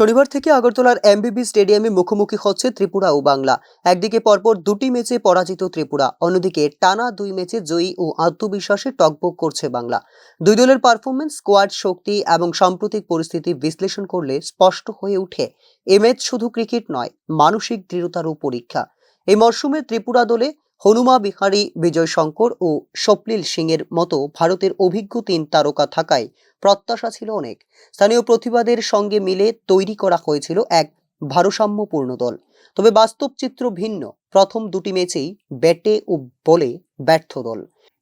শনিবার থেকে আগরতলার এমবিবি স্টেডিয়ামে মুখোমুখি হচ্ছে ত্রিপুরা ও বাংলা। একদিকে পরপর দুটি ম্যাচে পরাজিত ত্রিপুরা, অন্যদিকে টানা দুই ম্যাচে জয়ী ও আত্মবিশ্বাসে টকবক করছে বাংলা। দুই দলের পারফরমেন্স স্কোয়াড শক্তি এবং সাম্প্রতিক পরিস্থিতি বিশ্লেষণ করলে স্পষ্ট হয়ে ওঠে, এ ম্যাচ শুধু ক্রিকেট নয়, মানসিক দৃঢ়তারও পরীক্ষা। এই মরশুমে ত্রিপুরা দলে হনুমা বিহারী বিজয় শঙ্কর ও স্বপ্নীল সিংয়ের মতো ভারতের অভিজ্ঞ তিন তারকা থাকায় প্রত্যাশা ছিল অনেক। স্থানীয় প্রতিবাদের সঙ্গে মিলে তৈরি করা হয়েছিল এক ভারসাম্যপূর্ণ দল। তবে বাস্তব চিত্র ভিন্ন। প্রথম দুটি ম্যাচেই ব্যাটে ও বলে ব্যর্থ দল।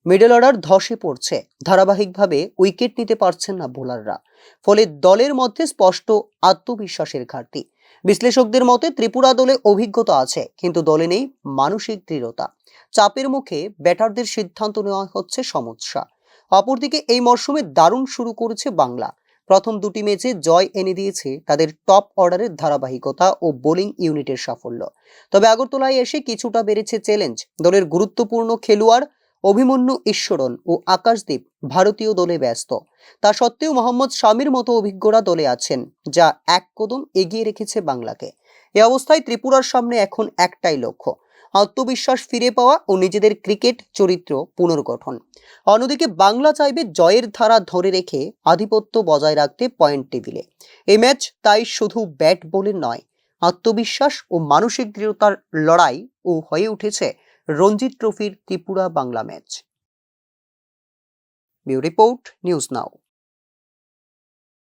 মিডল অর্ডার ধসে পড়ছে। ধারাবাহিকভাবে উইকেট নিতে পারছেন না বোলাররা। ফলে দলের মধ্যে স্পষ্ট আত্মবিশ্বাসের ঘাটতি। বিশ্লেষকদের মতে ত্রিপুরা দলে অভিজ্ঞতা আছে, কিন্তু দলে নেই মানসিক দৃঢ়তা। চাপের মুখে ব্যাটারদের সিদ্ধান্ত নেওয়া হচ্ছে সমস্যা অপরদিকে এই মরশুমে দারুণ শুরু করেছে বাংলা। প্রথম দুটি ম্যাচে জয় এনে দিয়েছে তাদের টপ অর্ডারের ধারাবাহিকতা ও বোলিং ইউনিটের সাফল্য। তবে আগরতলায় এসে কিছুটা বেড়েছে চ্যালেঞ্জ। দলের গুরুত্বপূর্ণ খেলোয়াড় অভিমন্যু ঈশ্বরন ও আকাশদীপ ভারতীয় দলে ব্যস্ত। তা সত্ত্বেও মোহাম্মদ স্বামীর মতো অভিজ্ঞরা দলে আছেন, যা এক কদম এগিয়ে রেখেছে বাংলাকে। এ অবস্থায় ত্রিপুরার সামনে এখন একটাই লক্ষ্য, আত্মবিশ্বাস ফিরে পাওয়া ও নিজেদের ক্রিকেট চরিত্র পুনর্গঠন। অন্যদিকে বাংলা চাইবে জয়ের ধারা ধরে রেখে আধিপত্য বজায় রাখতে পয়েন্ট টেবিলে। এ ম্যাচ তাই শুধু ব্যাট বলে নয়, আত্মবিশ্বাস ও মানসিক দৃঢ়তার লড়াই ও হয়ে উঠেছে রঞ্জিত ট্রফির Tripura Bangla match. Bureau report news now.